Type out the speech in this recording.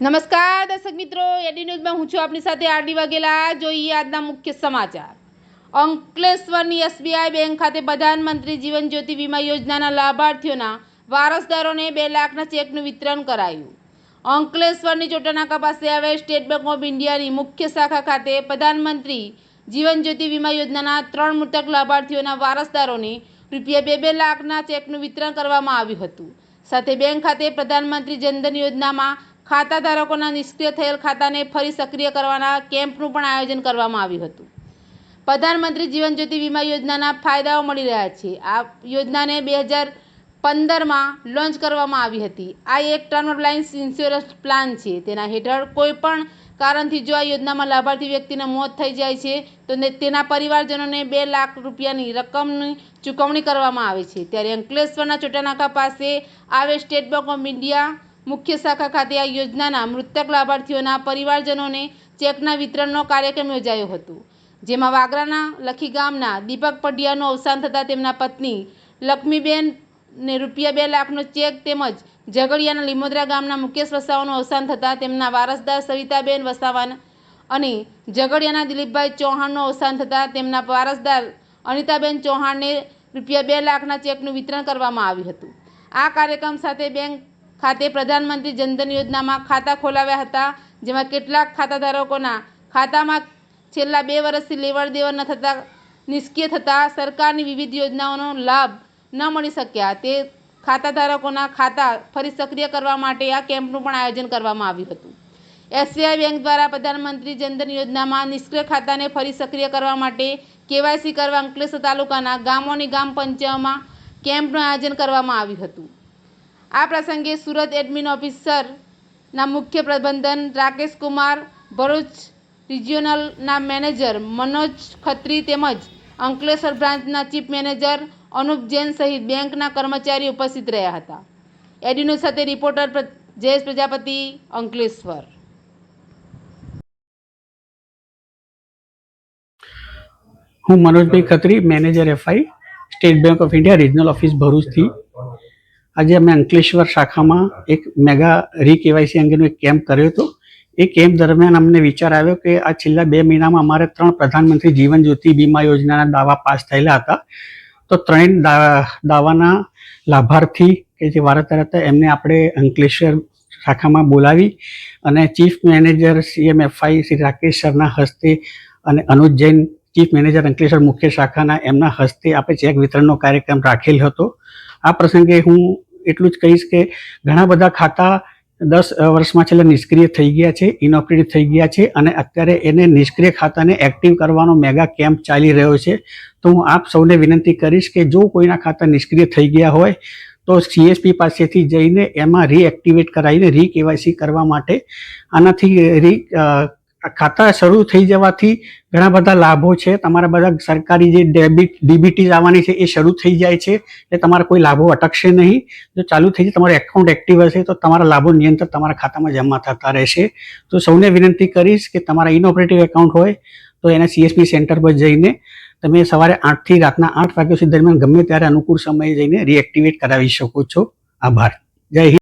નમસ્કાર, દર્શક મિત્રો. એડી ન્યૂઝમાં હું છું આપની સાથે આરડી વાઘેલા. જોઈએ આજના મુખ્ય સમાચાર. અંકલેશ્વરની એસબીઆઈ બેંક ખાતે પ્રધાનમંત્રી જીવન જ્યોતિ વીમા યોજનાના લાભાર્થીઓના વારસદારોને બે લાખના ચેકનું વિતરણ કરાયું. અંકલેશ્વરની ચોટાનાકા પાસે આવેલ સ્ટેટ બેંક ઓફ ઇન્ડિયાની મુખ્ય શાખા ખાતે પ્રધાનમંત્રી જીવન જ્યોતિ વીમા યોજનાના ત્રણ મૃતક લાભાર્થીઓના વારસદારોને રૂપિયા બે બે લાખના ચેકનું વિતરણ કરવામાં આવ્યું હતું. સાથે બેંક ખાતે પ્રધાનમંત્રી જનધન યોજનામાં ખાતા ધારકોના નિષ્ક્રિય થયેલ ખાતાને ફરી સક્રિય કરવાના કેમ્પનું પણ આયોજન કરવામાં આવ્યું હતું. પ્રધાનમંત્રી જીવન જ્યોતિ વીમા યોજનાના ફાયદાઓ મળી રહ્યા છે. આ યોજનાને બે હજાર પંદરમાં લોન્ચ કરવામાં આવી હતી. આ એક ટર્મ લાઇન્સ ઇન્સ્યોરન્સ પ્લાન છે. તેના હેઠળ કોઈપણ કારણથી જો આ યોજનામાં લાભાર્થી વ્યક્તિના મોત થઈ જાય છે, તો તેના પરિવારજનોને બે લાખ રૂપિયાની રકમની ચૂકવણી કરવામાં આવે છે. ત્યારે અંકલેશ્વરના ચોટાનાકા પાસે આવેલ સ્ટેટ બેંક ઓફ ઇન્ડિયા મુખ્ય શાખા ખાતે આ યોજનાના મૃતક લાભાર્થીઓના પરિવારજનોને ચેકના વિતરણનો કાર્યક્રમ યોજાયો હતો, જેમાં વાગરાના લખી ગામના દીપક પડિયાનું અવસાન થતાં તેમના પત્ની લક્ષ્મીબેન ને રૂપિયા બે લાખનો ચેક તેમજ ઝઘડિયાના લીમોદરા ગામના મુકેશ વસાવાનું અવસાન થતાં તેમના વારસદાર સવિતાબેન વસાવાના અને ઝઘડિયાના દિલીપભાઈ ચૌહાણનું અવસાન થતાં તેમના વારસદાર અનિતાબેન ચૌહાણને રૂપિયા બે લાખના ચેકનું વિતરણ કરવામાં આવ્યું હતું. આ કાર્યક્રમ સાથે બેંક ખાતે પ્રધાનમંત્રી જનધન યોજનામાં ખાતા ખોલાવ્યા હતા, જેમાં કેટલાક ખાતાધારકોના ખાતામાં છેલ્લા બે વર્ષથી લેવડ દેવડ ન થતાં, નિષ્ક્રિય થતાં સરકારની વિવિધ યોજનાઓનો લાભ ન મળી શક્યા. તે ખાતાધારકોના ખાતા ફરી સક્રિય કરવા માટે આ કેમ્પનું પણ આયોજન કરવામાં આવ્યું હતું. એસબીઆઈ બેંક દ્વારા પ્રધાનમંત્રી જનધન યોજનામાં નિષ્ક્રિય ખાતાને ફરી સક્રિય કરવા માટે કેવાયસી કરવા અંકલેશ્વર તાલુકાના ગામોની ગામ પંચાયતમાં કેમ્પનું આયોજન કરવામાં આવ્યું હતું. આ પ્રસંગે સુરત એડમિન ઓફિસરના મુખ્ય પ્રબંધન રાકેશ કુમાર, ભરૂચ રિજિયોનલના મેનેજર મનોજ ખત્રી તેમજ અંકલેશ્વર બ્રાન્ચના ચીફ મેનેજર અનુપ જૈન સહિત બેંકના કર્મચારી ઉપસ્થિત રહ્યા હતા. એડીનો સાથે રિપોર્ટર પ્ર- જયેશ પ્રજાપતિ, અંકલેશ્વર. હું મનોજભાઈ Khatri, manager FI, State Bank of India regional office ભરૂચથી. આજે અમે અંકલેશ્વર શાખામાં એક મેગા રી કેવાયસી અંગેનો એક કેમ્પ કર્યો હતો. એ કેમ્પ દરમિયાન અમને વિચાર આવ્યો કે આ છેલ્લા બે મહિનામાં અમારે ત્રણ પ્રધાનમંત્રી જીવન જ્યોતિ બીમા યોજનાના દાવા પાસ થયેલા હતા. તો ત્રણ દા- દાવાના લાભાર્થી કે જે વારસદાર હતા, એમને આપણે અંકલેશ્વર શાખામાં બોલાવી અને chief manager CMFI Shri Rakesh સરના હસ્તે અને અનુજ જૈન ચીફ મેનેજર અંકલેશ્વર મુખ્ય શાખાના એમના હસ્તે આપણે ચેક વિતરણનો કાર્યક્રમ રાખેલ હતો. આ પ્રસંગે હું એટલું જ કહીશ કે ઘણા બધા ખાતા દસ વર્ષમાં છેલ્લા નિષ્ક્રિય થઈ ગયા છે ઇનઓપરેટિવ થઈ ગયા છે અને અત્યારે એને નિષ્ક્રિય ખાતાને એક્ટિવ કરવાનો મેગા કેમ્પ ચાલી રહ્યો છે. તો હું આપ સૌને વિનંતી કરીશ કે જો કોઈના ખાતા નિષ્ક્રિય થઈ ગયા હોય, તો સીએસપી પાસેથી જઈને એમાં રીએક્ટિવેટ કરાવીને રી કેવાયસી કરવા માટે આનાથી રી ખાતા શરૂ થઈ જવાથી ઘણા બધા લાભો છે. તમારા બધા સરકારી જે ડેબિટ, ડીબીટી આવવાની છે એ શરૂ થઈ જાય છે. એટલે તમારા કોઈ લાભો અટકશે નહીં. જો ચાલુ થઈ જાય, તમારું એકાઉન્ટ એક્ટિવ હશે, તો તમારા લાભો નિયંત્ર તમારા ખાતામાં જમા થતા રહેશે. તો સૌને વિનંતી કરીશ કે તમારા ઇનઓપરેટિવ એકાઉન્ટ હોય, તો એના સીએસપી સેન્ટર પર જઈને તમે સવારે આઠથી રાતના આઠ વાગ્યા સુધી દરમિયાન ગમે ત્યારે અનુકૂળ સમયે જઈને રીએક્ટિવેટ કરાવી શકો છો. આભાર. જય હિન્દ.